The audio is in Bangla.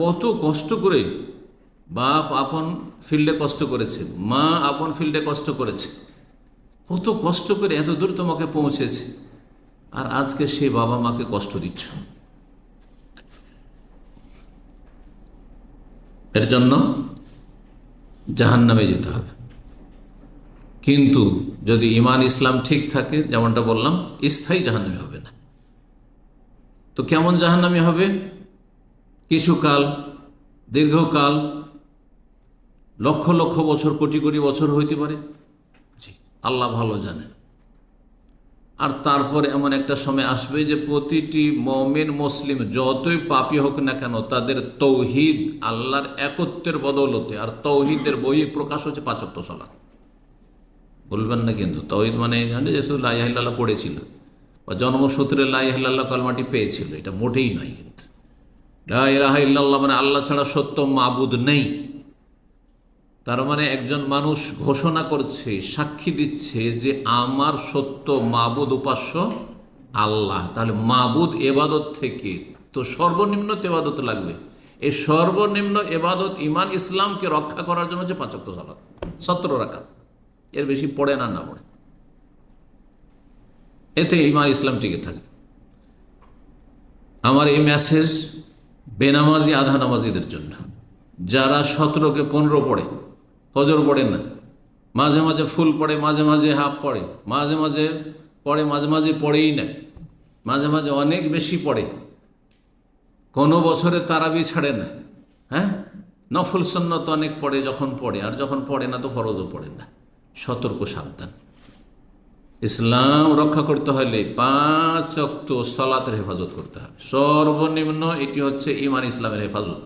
কত কষ্ট করে বাপ আপন ফিল্ডে কষ্ট করেছে, মা আপন ফিল্ডে কষ্ট করেছে। কত কষ্ট করে এত দূর তোমাকে পৌঁছেছে। আর আজকে সে বাবা মাকে কষ্ট দিচ্ছ। এর জন্য জাহান নামে যেতে হবে। কিন্তু যদি ইমান ইসলাম ঠিক থাকে, যেমনটা বললাম, স্থায়ী জাহান্নামি হবে না। তো কেমন জাহান্নামি হবে? কিছুকাল, দীর্ঘকাল, লক্ষ লক্ষ বছর, কোটি কোটি বছর হইতে পারে। আল্লাহ ভালো জানেন। আর তারপরে এমন একটা সময় আসবে যে প্রতিটি মমেন, মুসলিম যতই পাপি হোক না কেন, তাদের তৌহিদ আল্লাহর একত্বের বদৌলতে, আর তৌহিদের বই প্রকাশ হচ্ছে পাঁচত্ব সালা বলবেন না কিন্তু, তৌহিদ মানে জানে যে শুধু লাইহিল্লাহ পড়েছিল, বা জন্মসূত্রে লাইহিল্লাহ কলমাটি পেয়েছিল, এটা মোটেই নয় ইল্লাল্লাহ মানে আল্লাহ ছাড়া সত্য মাবুদ নেই। তার মানে একজন মানুষ ঘোষণা করছে, সাক্ষী দিচ্ছে যে আমার সত্য মাবুদ উপাস্য আল্লাহ। তাহলে মাবুদ এবাদত থেকে তো সর্বনিম্ন এবাদত লাগবে। এই সর্বনিম্ন এবাদত ইমান ইসলামকে রক্ষা করার জন্য হচ্ছে পাঁচক্ত সালাত, সতেরো রাকাত। এর বেশি পড়ে না না পড়ে। এতে ইমান ইসলাম টিকে থাকে। আমার এই মেসেজ বেনামাজি, আধা নামাজিদের জন্য। যারা সতেরোকে পনেরো পড়ে, ফজর পড়ে না, মাঝে মাঝে ফুল পড়ে, মাঝে মাঝে হাফ পড়ে, মাঝে মাঝে পড়ে, মাঝে মাঝে পড়েই না, মাঝে মাঝে অনেক বেশি পড়ে। কোনো বছরে তারাবি ছাড়ে না হ্যাঁ? নফল সন্ন্যত অনেক পড়ে যখন পড়ে, আর যখন পড়ে না তো ফরজও পড়ে না। সতর্ক সাবধান। ইসলাম রক্ষা করতে হলে পাঁচ অক্ত সলাতের হেফাজত করতে হবে। সর্বনিম্ন এটি হচ্ছে ইমান ইসলামের হেফাজত।